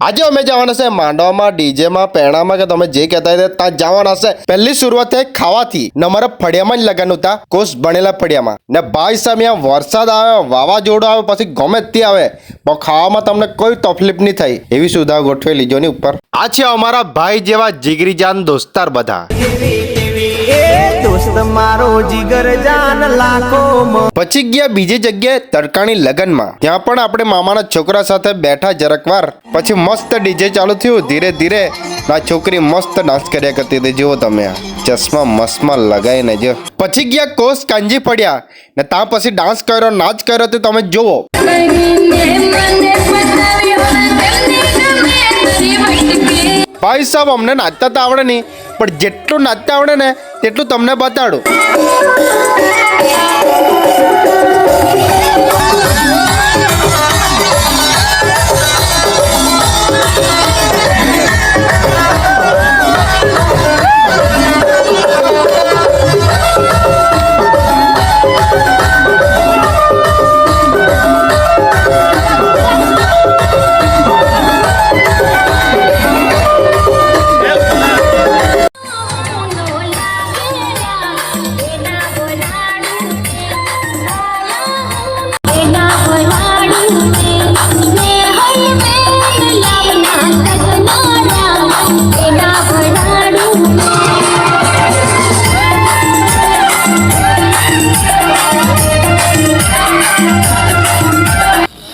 આજે અમે જવાના છે માંડવામાં, ડીજેમાં, પેણામાં કે તમે જે કહેતા હતા ત્યાં જવાના છે. પહેલી શરૂઆત થઈ ખાવાથી. ને અમારા ફળિયામાં જ લગન હતા કોષ બનેલા ફળિયામાં. ને ભાઈ અહીંયા વરસાદ આવે વાવાઝોડું આવે પછી ગમે તે આવે, પણ ખાવામાં તમને કોઈ તકલીફ નહીં થઈ એવી સુવિધા ગોઠવી લીજો ની ઉપર. આ છે અમારા ભાઈ જેવા જીગરી જાન દોસ્તાર બધા. દોસ્ત મારો જીગર જાન લાખો પછી ગયા બીજી જગ્યાએ તડકાની લગનમાં. ત્યાં પણ આપણે મામાના છોકરા સાથે બેઠા જરાક વાર. પછી મસ્ત ડીજે ચાલુ થયું. ધીરે ધીરે ના છોકરી મસ્ત ડાન્સ કર્યા કરતી હતી. જુઓ તમે ચશ્મા મસ્તમાં લગાવીને જો. પછી ગયા કોસ કાંજી પડ્યા ને ત્યાં પછી ડાન્સ કર્યો, નાચ કર્યો તો તમે જુઓ. ભાઈ સાહેબ અમને નાચતા તો આવડે નહીં. પણ જેટલું નાચતા આવડે ને તેટલું તમને બતાડું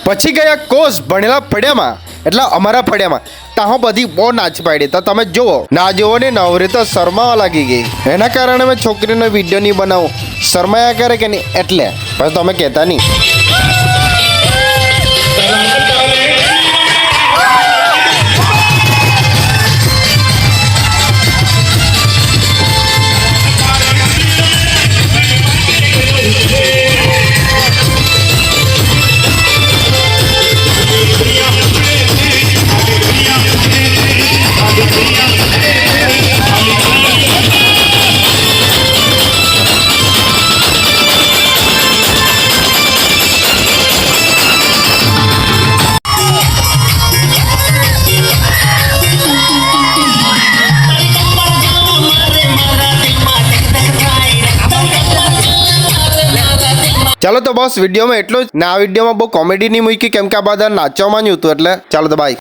પછી ગયા કોસ ભણેલા ફળિયામાં એટલે અમારા ફળિયામાં તાહો બધી બહુ નાચ પાડી. તો તમે જુઓ ના જુઓ ને નવરી તો શરમાવા લાગી ગઈ. એના કારણે મેં છોકરીનો વીડિયો નહીં બનાવું. શરમાયા કરે કે નહીં? એટલે. પછી તમે કહેતા નહીં. ચાલો તો બસ વિડીયોમાં એટલું જ. ને આ વિડીયોમાં બહુ કોમેડી નહીં મૂકી, કેમ કે આ બધા નાચવામાં માંડ્યું હતું એટલે. ચાલો તો બાય